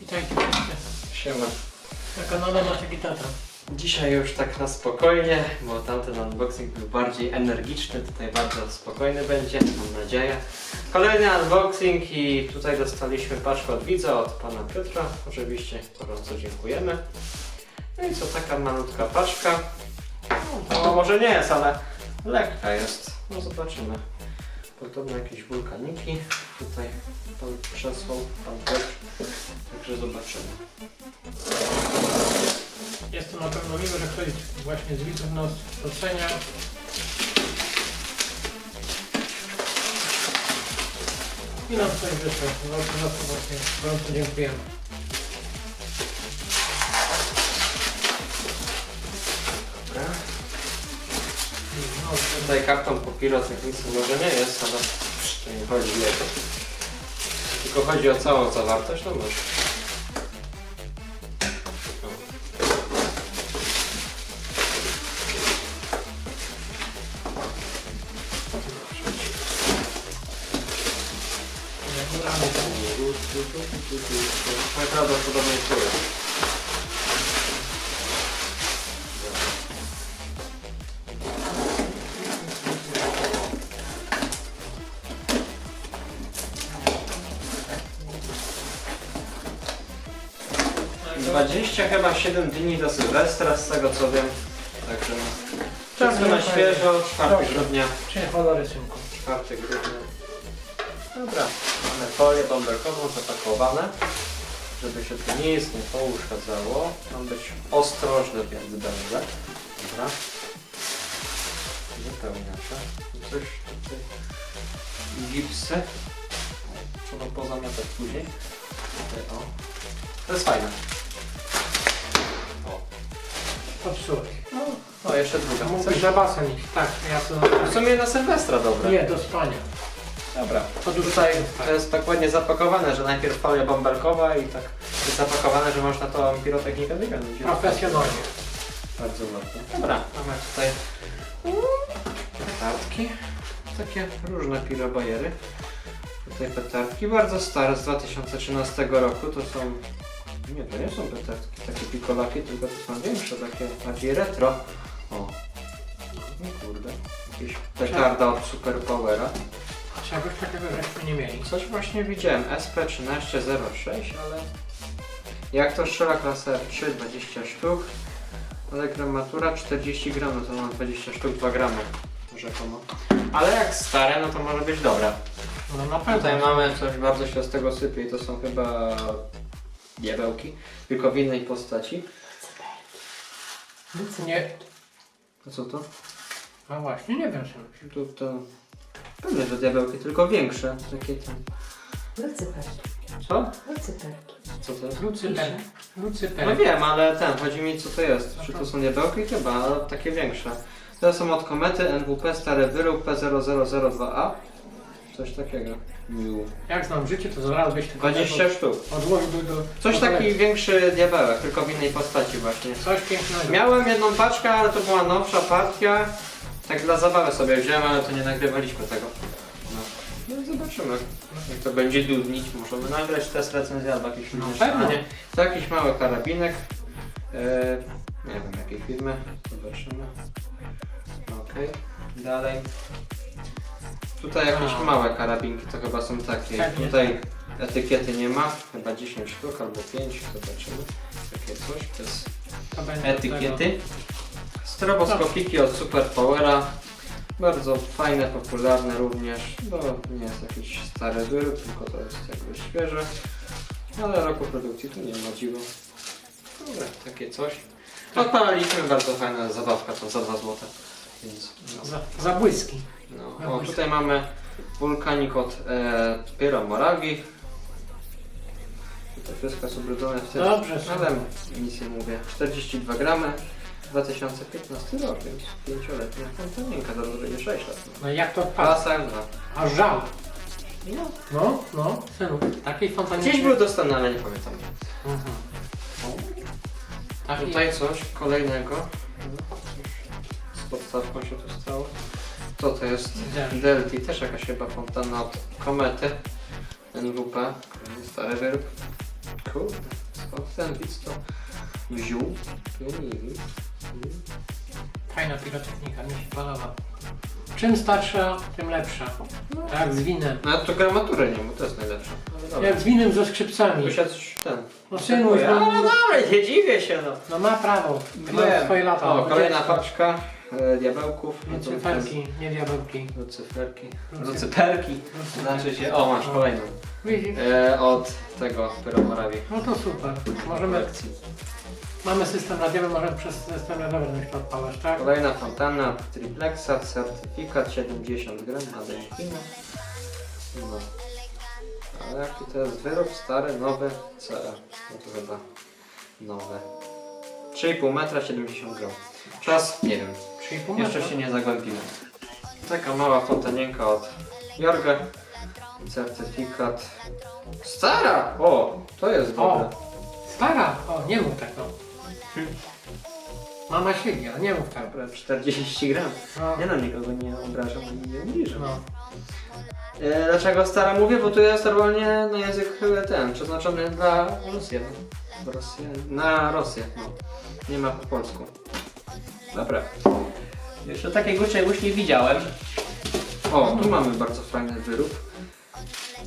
Witajcie. Siema. Na kanale Maciek i Tata. Dzisiaj już tak na spokojnie, bo tamten unboxing był bardziej energiczny, tutaj bardzo spokojny będzie, mam nadzieję. Kolejny unboxing i tutaj dostaliśmy paczkę od widza, od pana Piotra. Oczywiście gorąco dziękujemy. No i co, taka malutka paczka. No, to może nie jest, ale lekka jest. No zobaczymy. Podobno jakieś wulkaniki. Tutaj pan przesłał, pan Piotr. Także zobaczymy. Jest to na pewno miłe, że ktoś właśnie z widzów nas docenia. I nam coś. No to za to właśnie gorąco dziękujemy. Tutaj karton pirotechniczny może nie jest, ale to nie chodzi o to. Tylko chodzi o całą zawartość, no może. Najprawdopodobniej tu jest. Dwadzieścia chyba 7 dni do Sylwestra, z tego co wiem. Także no. Czas na świeżo, 4 Proszę. grudnia. Czy hola rysunku. 4 grudnia. Dobra, mamy folię bąbelkową zapakowane, żeby się tu nic nie pouszkadzało. Mam być ostrożny, więc będę. Dobra. Wypełniacze. Coś tutaj. Gipsy. Trzeba pozamiatać później. Tutaj o. To jest fajne. Popsułeś. O, jeszcze druga. Chcesz? na basen iść. Tak, ja to... W sumie na Sylwestra dobre. Nie, do spania. Dobra. To Tutaj to jest tak ładnie zapakowane, że najpierw folia bąbelkowa i tak jest zapakowane, że można to pirotechnikę wyciągnąć. Profesjonalnie. Bardzo ładnie. Dobra, mamy tutaj petardki. Takie różne pirobajery. Tutaj petardki bardzo stare z 2013 roku. To są... Nie, to nie są petardki, takie pikolaki, tylko to są większe, takie bardziej retro. O. No kurde. Jakieś petarda od Superpowera. Czegoś takiego żeśmy nie mieli. Coś właśnie widziałem, SP1306, ale jak to strzela klasa R3, 20 sztuk, ale gramatura 40 gram, no to mam 20 sztuk, 2 gramy rzekomo. Ale jak stare, no to może być dobre. No na pewno. Tutaj mamy coś bardzo się z tego sypie i to są chyba diabełki, tylko w innej postaci. Nie. A co to? A właśnie, nie wiem czym. Tu to... Pewnie, że diabełki, tylko większe. Takie tam... Lucyper. Co? Lucyperki. Co to jest? Lucyper. No wiem, ale ten, chodzi mi co to jest. Czy to są diabełki? Chyba, ale takie większe. To są od komety NWP Stary Wyrób P0002A. Coś takiego. Jak znam życie, to zaraz byś tylko 20 sztuk. odłożył do... Coś do taki większy diabełek, tylko w innej postaci właśnie. Coś pięknego. Miałem jedną paczkę, ale to była nowsza partia. Tak dla zabawy sobie wziąłem, ale to nie nagrywaliśmy tego. No, no i zobaczymy. Jak to będzie dudnić, możemy nagrać test recenzji albo jakieś No, szkolenie. To jakiś mały karabinek. E, nie wiem jakiej firmy. Zobaczymy. Okej. Dalej. Tutaj jakieś A. małe karabinki, to chyba są takie. Tutaj etykiety nie ma. Chyba 10 sztuk albo 5. Zobaczymy. Takie coś. Jest To będzie etykiety. Stroboskopiki od Superpowera. Bardzo fajne, popularne również. Bo nie jest jakiś stary wyrób, tylko to jest jakby świeże. Ale roku produkcji tu nie ma dziwo. Dobra, takie coś. Odpalaliśmy, bardzo fajna zabawka, to za 2 zł. Więc no. Za, zabłyski. no. O, tutaj mamy wulkanik od e, Piero Morawi. To wszystko jest ubrudzone w tym. Dobrze, Ale nic nie mówię. 42 gramy. 2015 rok, więc 5-letnia fontanienka, dobrze będzie 6 lat. No jak to M2. Aż żal. No, No, no, synu. Takiej fontannie... gdzieś był dostępny, ale nie pamiętam. Mhm. Tutaj coś kolejnego. Się tu stało. Co to jest? Delta. Delty, też jakaś chyba fontanna od komety NWP. Stary wyrób. Kurde, skąd ten widz to wziął? Ja nie wiem. Fajna pirotechnika, mi się podoba. Czym starsza, tym lepsza. Tak, z winem. No ja to gramaturę nie, bo to jest najlepsze. Ale dobra. Jak z winem ze skrzypcami. Tu się coś ten. No synuś, No, no, no dobra, nie dziwię się no. no ma prawo. Ma Wiem. swoje lata. O, kolejna paczka e, diabełków. No Lucyferki, nie diabełki. Lucyferki. Lucy- Lucyperki. Znaczy się, o masz kolejną. Widzisz? E, od tego Pyromorawi. No to super. Możemy, kolekcji. mamy system radiowy, możemy przez system radiowy na przykład odpalać, tak? Kolejna fontanna triplexa, certyfikat 70 gram na Delfino. No. Ale jaki to jest wyrób stary, nowy CE. No to chyba nowe. 3,5 metra 70 gram. Czas? Nie wiem. 3,5 Jeszcze metra. się nie zagłębimy. Taka mała fontanienka od Jorge. Certyfikat. Stara! O, to jest dobre. O, stara! O, nie mów tak no. Mama siedzi, ale nie mów tak. Dobra, 40 gram. No, Nie no, nikogo nie obrażam ani nie ubliżam. no. E, dlaczego stara mówię? Bo tu jest normalnie na język ten, przeznaczony dla Rosjan. Rosję, na Rosję, no. Nie ma po polsku. Dobra. Jeszcze takiego czegoś nie widziałem. O, tu mamy bardzo fajny wyrób.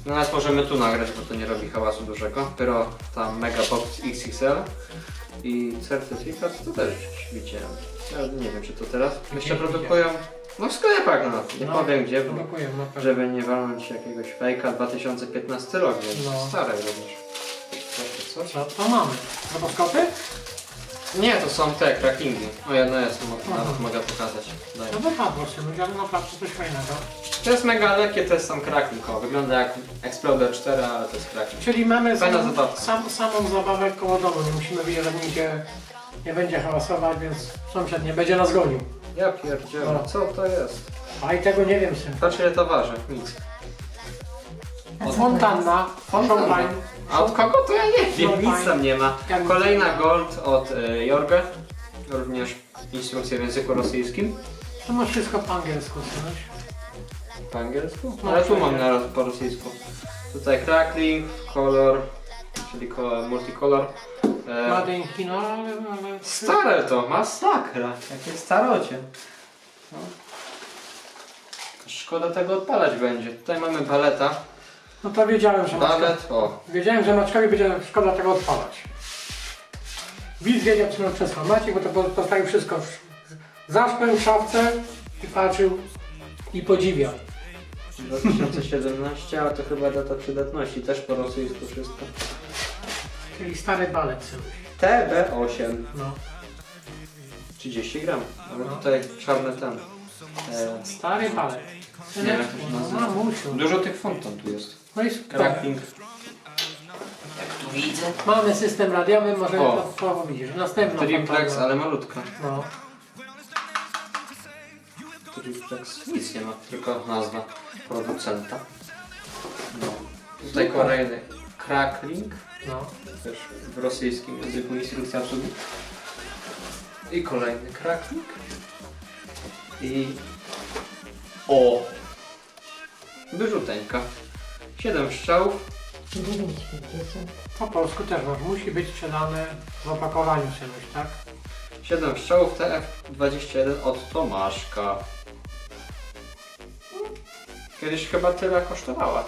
No nawet możemy tu nagrać, bo to nie robi hałasu dużego. Pyro tam Mega Box XXL i certyfikat to też widziałem. Ale nie wiem czy to teraz jeszcze produkują. No w sklepach no, nie No, powiem gdzie, bo Blokuję na pewno. żeby nie walnąć jakiegoś fejka 2015 rok, więc No. stare również. Co to mamy? Roboskopy? Nie, to są te crackingi. O jedno jest, mo- nawet mogę pokazać. Daj. No wypadło się, no ale naprawdę coś fajnego. To jest mega lekkie, to jest sam cracking. O, wygląda jak Exploder 4, ale to jest cracking. Czyli mamy Fajna sam, zabawka. sam, samą zabawę koło domu, nie musimy wyjeżdżać nigdzie, nie będzie hałasować, więc sąsiad nie będzie nas gonił. Ja pierdzielę, No. co to jest? A i tego nie wiem syn. Patrz ile to waży, nic. Fontanna, Champagne. A od kogo to ja nie wiem, No nic tam nie ma. Kolejna gold od y, Jorge. Również instrukcja w języku rosyjskim. To masz wszystko po angielsku, synuś. Po angielsku? No, Ale tu mam na po rosyjsku. Tutaj crackling, color, czyli ko- multicolor. E, Made in China, ale... ale... stare to, masakra. Jakie starocie. No. Szkoda tego odpalać będzie. Tutaj mamy baleta. No to wiedziałem, że Maćka, o. wiedziałem, że Maćkowi będzie szkoda tego odpalać. Widz wiedział, miał przesłał Maciek, bo to po- postawił wszystko w zaszpę w szafce i patrzył i podziwiał. 2017, ale to chyba data przydatności. Też po rosyjsku wszystko. Czyli stary balet synuś. TB8. No. 30 gram. Ale No. tutaj czarny ten. E, Stary balet. Nie wiem, jak Syneczku, to się no nazywa. mamusiu. dużo tych fontan tu jest. No i super. Cracking. Jak tu widzę. Mamy system radiowy, możemy O. to w prawo widzisz. Następna Triplex, ale malutka. No. Triplex. Nic nie ma, tylko nazwa producenta. No. Tutaj kolejny crackling. No. Też w rosyjskim języku instrukcja obsługi. I kolejny crackling. I... O! Wyrzuteńka. 7 strzałów. 9,50. Po polsku też masz. Musi być sprzedane w opakowaniu synuś, tak? 7 strzałów TF21 od Tomaszka. Kiedyś chyba tyle kosztowała.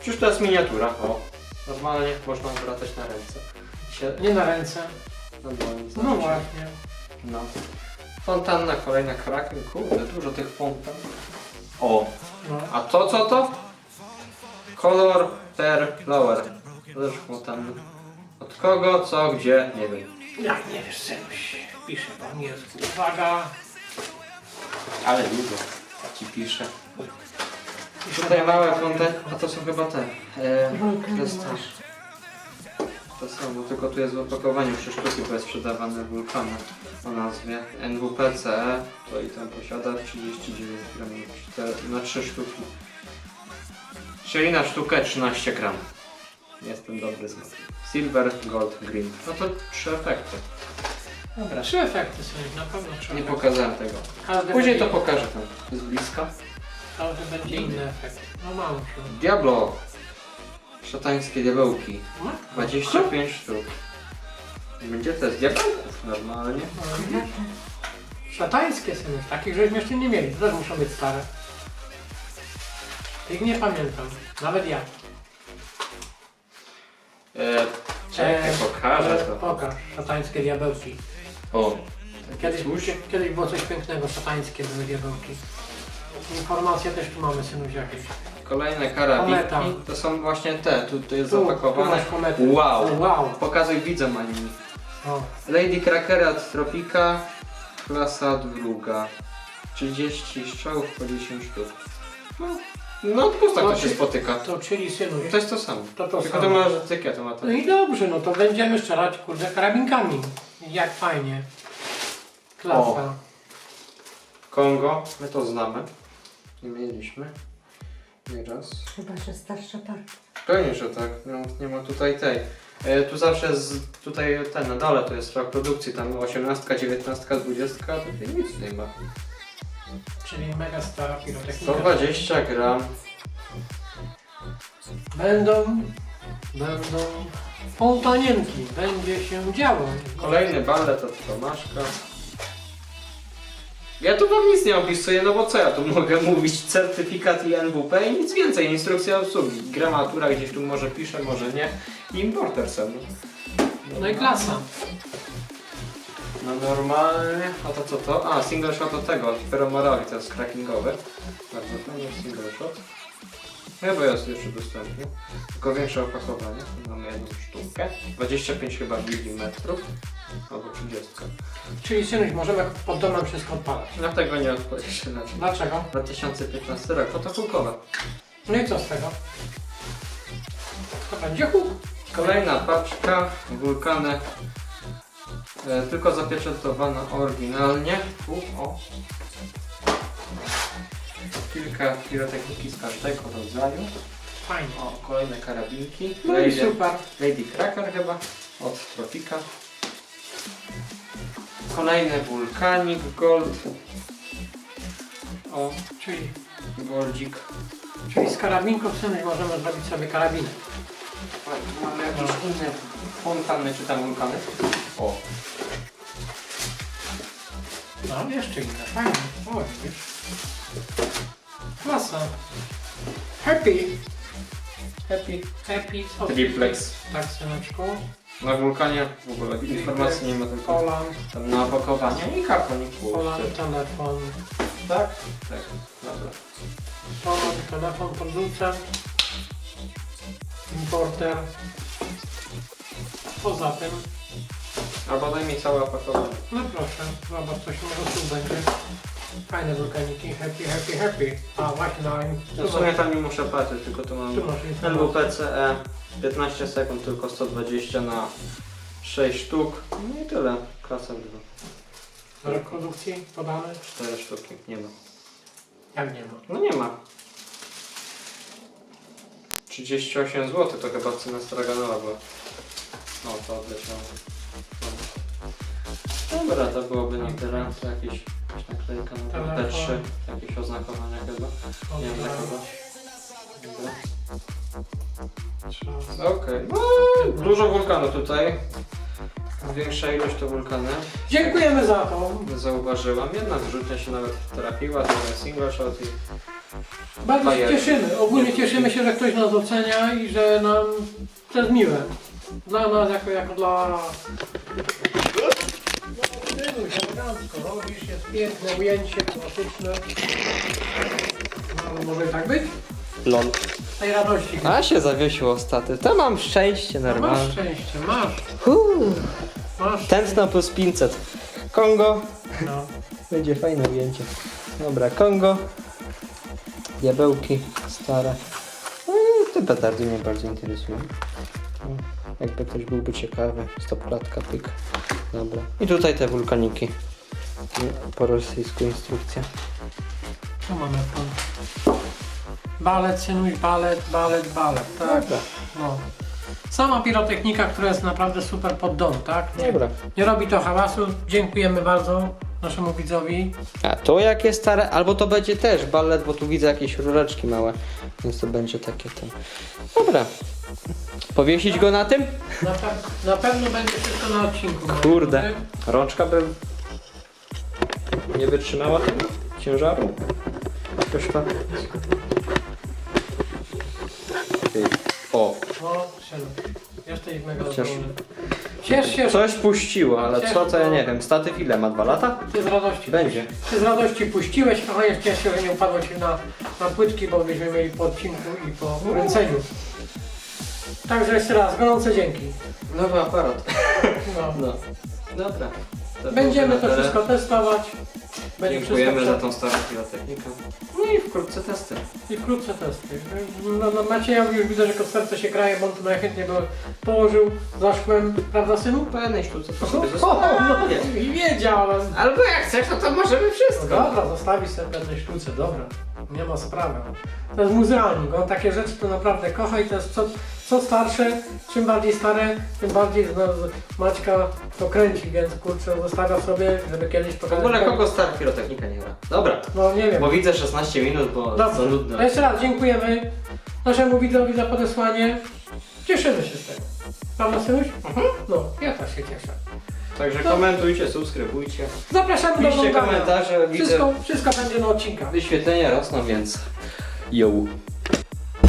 Przecież to jest miniatura. O. Normalnie można obracać na ręce. Sie... Nie na ręce. Na dłoni No właśnie. No. Fontanna, kolejna kraken. Kurde, dużo tych fontan. O. No. A to co to? Color per flower. To też fontanna. Od kogo, co, gdzie, nie wiem. Jak nie wiesz synuś. Pisze po angielsku. Uwaga. Ale dużo. Tak ci piszę. Pisze Tutaj małe fonty, a to są chyba te. E, też. To samo, tylko tu jest w opakowaniu trzy sztuki, bo jest sprzedawane wulkany o nazwie NWPCE. To i tam posiada 39 gram cztery- na 3 sztuki. Czyli na sztukę 13 gram. Jestem dobry z. Silver, gold, green. No to trzy efekty. Dobra. Trzy efekty synuś, na pewno trzy Nie pokazałem tego. Każdy Później to będzie, pokażę tam z bliska. Każdy będzie inny efekt. No mam się. Diablo. Szatańskie diabełki. No. 25 sztuk. Będzie test diabełków normalnie. Szatańskie syny, takich żeśmy jeszcze nie mieli, to też muszą być stare. Tych nie pamiętam, nawet ja. E, czekaj, E, pokażę to. Pokaż, szatańskie diabełki. O, Kiedyś, Cóż? kiedyś było coś pięknego, szatańskie były diabełki. Informacje też tu mamy, synuś jakieś. kolejne karabinki. Kometa. To są właśnie te, tu, tu jest Tu, tu zapakowane. masz. Wow. Wow. Pokazuj widzom anime. O, Lady Crackera Tropika, klasa druga. 30 strzałów po 10 sztuk. No, no pusta to się spotyka. to czyli synuś. To jest to samo. To to Tylko samo. to masz etykietę ma to. No i dobrze, no to będziemy strzelać kurde karabinkami. Jak fajnie. Klasa. O. Kongo, my to znamy. Nie mieliśmy. Nieraz. Chyba, że starsza partia. Pewnie, że tak. No, nie ma tutaj tej. E, tu zawsze z, tutaj ten na dole to jest rok produkcji, tam 18, 19, 20, tutaj nic nie ma. Czyli mega stara pirotechnika. 120 gram. Będą, będą fontanienki. Będzie się działo. Kolejny ballet od Tomaszka. Ja tu wam nic nie opisuję, no bo co ja tu mogę mówić? Certyfikat i NWP i nic więcej, instrukcja obsługi. Gramatura gdzieś tu może pisze, może nie. I importer. No. No i klasa. No normalnie. A to co to? A, single shot od tego, Ferromorali, to jest crackingowy. Bardzo fajny single shot. Chyba jest jeszcze dostępny. Tylko większe opakowanie. Mamy jedną sztukę. 25 chyba mm. Albo 30. Czyli synuś, możemy pod domem wszystko odpalać. Dlatego nie odpowiesz inaczej. Dlaczego? 2015 rok, fotokulkowe. No i co z tego? To będzie huk. Kolejna paczka, wulkany. E, tylko zapieczętowana oryginalnie. Tu, o. Kilka pirotechniki z każdego rodzaju. Fajnie. O, kolejne karabinki. No i Lady, super. Lady Cracker chyba, od Tropika. Kolejny wulkanik Gold. O, Czyli, Goldzik. czyli z karabinków synuś możemy zrobić sobie karabiny. Mamy jakieś inne fontanny czy tam wulkany. O, No, jeszcze inne. Fajnie. O, widzisz. Klasa. Happy. happy. Happy. O, Triplex. Tak, syneczku. Na wulkanie w ogóle informacji nie ma tylko Poland. tam na opakowanie i kartonik Poland, telefon. Tak? Tak, dobra. Poland, telefon, producent. Importer. Poza tym, Albo daj mi całe opakowanie. no proszę, zobacz, coś może tu będzie. Fajne wulkaniki, happy, happy, happy. A właśnie, no i No w sumie tam nie muszę patrzeć, tylko tu mam tu masz informację. LWPCE 15 sekund, tylko 120 na 6 sztuk. No i tyle. Klasa 2. Rok produkcji podany? 4 sztuki. Nie ma. Jak nie ma. No nie ma. 38 zł to chyba cena straganowa była. No to odleciało. Dobra, to byłoby na tyle. To jakaś naklejka na Telefon. T3. Jakieś oznakowania chyba. Nie wiem dla kogo. Dobra. Trzeba- Okej. No, dużo wulkanów tutaj. Większa ilość to wulkany. Dziękujemy za to. Zauważyłam. Jedna wrzutnia się nawet trafiła, to jest single shot i Bardzo się cieszymy. Ogólnie cieszymy się, że ktoś nas ocenia i że nam to jest miłe. Dla nas jako, jako dla... No, elegancko robisz, jest piękne ujęcie, klasyczne. No, ale może i tak być? lol. Z tej radości. A się zawiesiło staty. To mam szczęście No, masz szczęście, masz. Uuu, Masz. tętno plus 500. Kongo. No. Będzie fajne ujęcie. Dobra, Kongo. Diabełki stare. No i te petardy mnie bardzo interesują. Jakby ktoś byłby ciekawy. Stop klatka, pyk. Dobra. I tutaj te wulkaniki. Po rosyjsku instrukcja. Tu mamy pan. Balet, synuś, balet, balet, balet, tak? No. Sama pirotechnika, która jest naprawdę super pod dom, tak? Dobra. Nie robi to hałasu. Dziękujemy bardzo naszemu widzowi. A to jakie stare, albo to będzie też balet, bo tu widzę jakieś rureczki małe. Więc to będzie takie to. Dobra. Powiesić go na tym? Na, pe- na pewno będzie wszystko na odcinku. Kurde. Rączka by nie wytrzymała tego ciężaru? Jakoś tak. Ty. O, O, szedł. Jesteś mega zadowolony. Ciesz się, że coś puściło, ale co to ja nie wiem. Statyw ile ma? Dwa lata? ty z radości. Będzie. Ty z radości puściłeś, trochę jest ciężko, że nie upadło ci na, na płytki, bo byśmy mieli po odcinku i po kręceniu. Także jeszcze raz, gorące dzięki. Nowy aparat. No. No. Dobra. To Będziemy to tyle. wszystko testować. Będzie Dziękujemy za tą starą pirotechnikę. No i wkrótce testy. I wkrótce testy. No, no Macieja już widzę, że serce się kraje, bo on tu najchętniej by położył za szkłem, prawda synu? Po jednej sztuce to O, sobie no, zostawię. i wiedziałem. Albo jak chcesz, no to możemy No wszystko. dobra, zostawisz sobie pewnej sztuce, dobra. Nie ma sprawy. To jest muzealnik, on takie rzeczy to naprawdę kocha i to jest co, co starsze, czym bardziej stare, tym bardziej no, Maćka to kręci, więc kurczę zostawia sobie, żeby kiedyś W pokazać. ogóle kogo stara pirotechnika nie gra? Dobra. No nie wiem. Bo widzę 16 minut, bo za Dobrze. nudno. To jeszcze raz dziękujemy naszemu widzowi za podesłanie. Cieszymy się z tego. Prawda Synuś? No, ja też się cieszę. Także No. komentujcie, subskrybujcie. Zapraszamy do Piszcie oglądania. komentarze, widzę Wszystko, wszystko będzie na odcinkach. wyświetlenia rosną, więc yo.